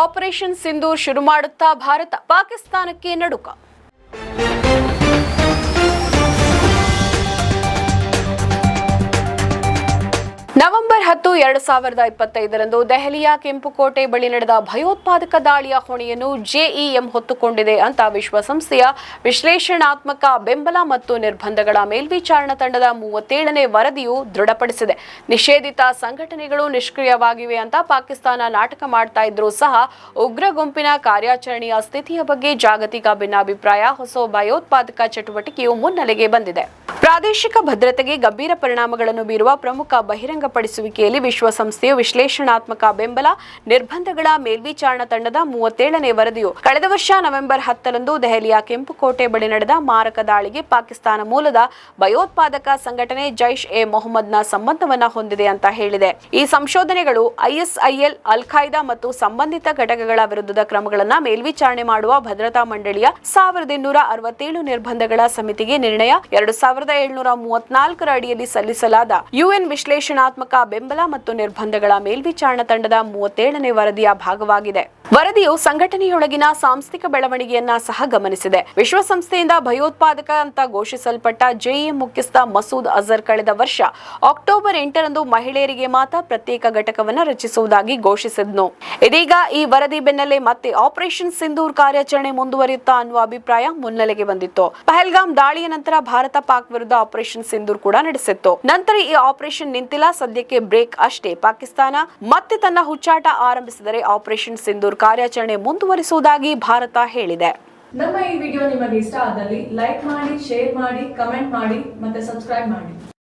Operation Sindoor ಶುರು ಮಾಡುತ್ತಾ ಭಾರತ ಪಾಕಿಸ್ತಾನಕ್ಕೆ ನಡುಕ. ನವೆಂಬರ್ ಹತ್ತು, ಎರಡು ಸಾವಿರದ ಇಪ್ಪತ್ತೈದರಂದು ದೆಹಲಿಯ ಕೆಂಪುಕೋಟೆ ಬಳಿ ನಡೆದ ಭಯೋತ್ಪಾದಕ ದಾಳಿಯ ಹೊಣೆಯನ್ನು ಜೆಇಎಂ ಹೊತ್ತುಕೊಂಡಿದೆ ಅಂತ ವಿಶ್ವಸಂಸ್ಥೆಯ ವಿಶ್ಲೇಷಣಾತ್ಮಕ ಬೆಂಬಲ ಮತ್ತು ನಿರ್ಬಂಧಗಳ ಮೇಲ್ವಿಚಾರಣಾ ತಂಡದ ಮೂವತ್ತೇಳನೇ ವರದಿಯು ದೃಢಪಡಿಸಿದೆ. ನಿಷೇಧಿತ ಸಂಘಟನೆಗಳು ನಿಷ್ಕ್ರಿಯವಾಗಿವೆ ಅಂತ ಪಾಕಿಸ್ತಾನ ನಾಟಕ ಮಾಡ್ತಾ ಇದ್ರೂ ಸಹ ಉಗ್ರ ಗುಂಪಿನ ಕಾರ್ಯಾಚರಣೆಯ ಸ್ಥಿತಿಯ ಬಗ್ಗೆ ಜಾಗತಿಕ ಭಿನ್ನಾಭಿಪ್ರಾಯ, ಹೊಸ ಭಯೋತ್ಪಾದಕ ಚಟುವಟಿಕೆಯು ಮುನ್ನೆಲೆಗೆ ಬಂದಿದೆ. ಪ್ರಾದೇಶಿಕ ಭದ್ರತೆಗೆ ಗಂಭೀರ ಪರಿಣಾಮಗಳನ್ನು ಬೀರುವ ಪ್ರಮುಖ ಬಹಿರಂಗಪಡಿಸುವಿಕೆಯಲ್ಲಿ ವಿಶ್ವಸಂಸ್ಥೆಯು ವಿಶ್ಲೇಷಣಾತ್ಮಕ ಬೆಂಬಲ, ನಿರ್ಬಂಧಗಳ ಮೇಲ್ವಿಚಾರಣಾ ತಂಡದ ಮೂವತ್ತೇಳನೇ ವರದಿಯು. ಕಳೆದ ವರ್ಷ ನವೆಂಬರ್ ಹತ್ತರಂದು ದೆಹಲಿಯ ಕೆಂಪುಕೋಟೆ ಬಳಿ ನಡೆದ ಮಾರಕ ದಾಳಿಗೆ ಪಾಕಿಸ್ತಾನ ಮೂಲದ ಭಯೋತ್ಪಾದಕ ಸಂಘಟನೆ ಜೈಷ್ ಎ ಮೊಹಮ್ಮದ್ನ ಸಂಬಂಧವನ್ನ ಹೊಂದಿದೆ ಅಂತ ಹೇಳಿದೆ. ಈ ಸಂಶೋಧನೆಗಳು ಐಎಸ್ಐಎಲ್ ಅಲ್ ಖಾಯ್ದಾ ಮತ್ತು ಸಂಬಂಧಿತ ಘಟಕಗಳ ವಿರುದ್ಧದ ಕ್ರಮಗಳನ್ನು ಮೇಲ್ವಿಚಾರಣೆ ಮಾಡುವ ಭದ್ರತಾ ಮಂಡಳಿಯ ಸಾವಿರದ ಇನ್ನೂರ ಅರವತ್ತೇಳು ನಿರ್ಬಂಧಗಳ ಸಮಿತಿಗೆ ನಿರ್ಣಯ. ಎರಡು ಸಾವಿರದ ಏಳ್ನೂರ ಮೂವತ್ನಾಲ್ಕರ ಅಡಿಯಲ್ಲಿ ಸಲ್ಲಿಸಲಾದ ಯುಎನ್ ವಿಶ್ಲೇಷಣಾತ್ಮಕ ಬೆಂಬಲ ಮತ್ತು ನಿರ್ಬಂಧಗಳ ಮೇಲ್ವಿಚಾರಣಾ ತಂಡದ ಮೂವತ್ತೇಳನೇ ವರದಿಯ ಭಾಗವಾಗಿದೆ. ವರದಿಯು ಸಂಘಟನೆಯೊಳಗಿನ ಸಾಂಸ್ಥಿಕ ಬೆಳವಣಿಗೆಯನ್ನ ಸಹ ಗಮನಿಸಿದೆ. ವಿಶ್ವಸಂಸ್ಥೆಯಿಂದ ಭಯೋತ್ಪಾದಕ ಅಂತ ಘೋಷಿಸಲ್ಪಟ್ಟ ಜೆಇಎಂ ಮುಖ್ಯಸ್ಥ ಮಸೂದ್ ಅಜರ್ ಕಳೆದ ವರ್ಷ ಅಕ್ಟೋಬರ್ ಎಂಟರಂದು ಮಹಿಳೆಯರಿಗೆ ಮಾತ್ರ ಪ್ರತ್ಯೇಕ ಘಟಕವನ್ನು ರಚಿಸುವುದಾಗಿ ಘೋಷಿಸಿದ್ನು. ಇದೀಗ ಈ ವರದಿ ಬೆನ್ನಲ್ಲೇ ಮತ್ತೆ ಆಪರೇಷನ್ ಸಿಂಧೂರ್ ಕಾರ್ಯಾಚರಣೆ ಮುಂದುವರಿಯುತ್ತಾ ಅನ್ನುವ ಅಭಿಪ್ರಾಯ ಮುನ್ನೆಲೆಗೆ ಬಂದಿತ್ತು. ಪಹಲ್ಗಾಮ್ ದಾಳಿಯ ನಂತರ ಭಾರತ ಪಾಕ್ ವಿರುದ್ಧ ಆಪರೇಷನ್ ಸಿಂಧೂರ್ ಕೂಡ ನಡೆಸಿತ್ತು. ನಂತರ ಈ ಆಪರೇಷನ್ ನಿಂತಿಲ್ಲ, ಸದ್ಯಕ್ಕೆ ಬ್ರೇಕ್ ಅಷ್ಟೇ. ಪಾಕಿಸ್ತಾನ ಮತ್ತೆ ತನ್ನ ಹುಚ್ಚಾಟ ಆರಂಭಿಸಿದರೆ ಆಪರೇಷನ್ ಸಿಂಧೂರ್ ಕಾರ್ಯಾಚರಣೆ ಮುಂದುವರಿಸುವುದಾಗಿ ಭಾರತ ಹೇಳಿದೆ. ನಮ್ಮ ಈ ವಿಡಿಯೋ ನಿಮಗೆ ಇಷ್ಟ ಆದಲ್ಲಿ ಲೈಕ್ ಮಾಡಿ, ಶೇರ್ ಮಾಡಿ, ಕಮೆಂಟ್ ಮಾಡಿ ಮತ್ತೆ ಸಬ್ಸ್ಕ್ರೈಬ್ ಮಾಡಿ.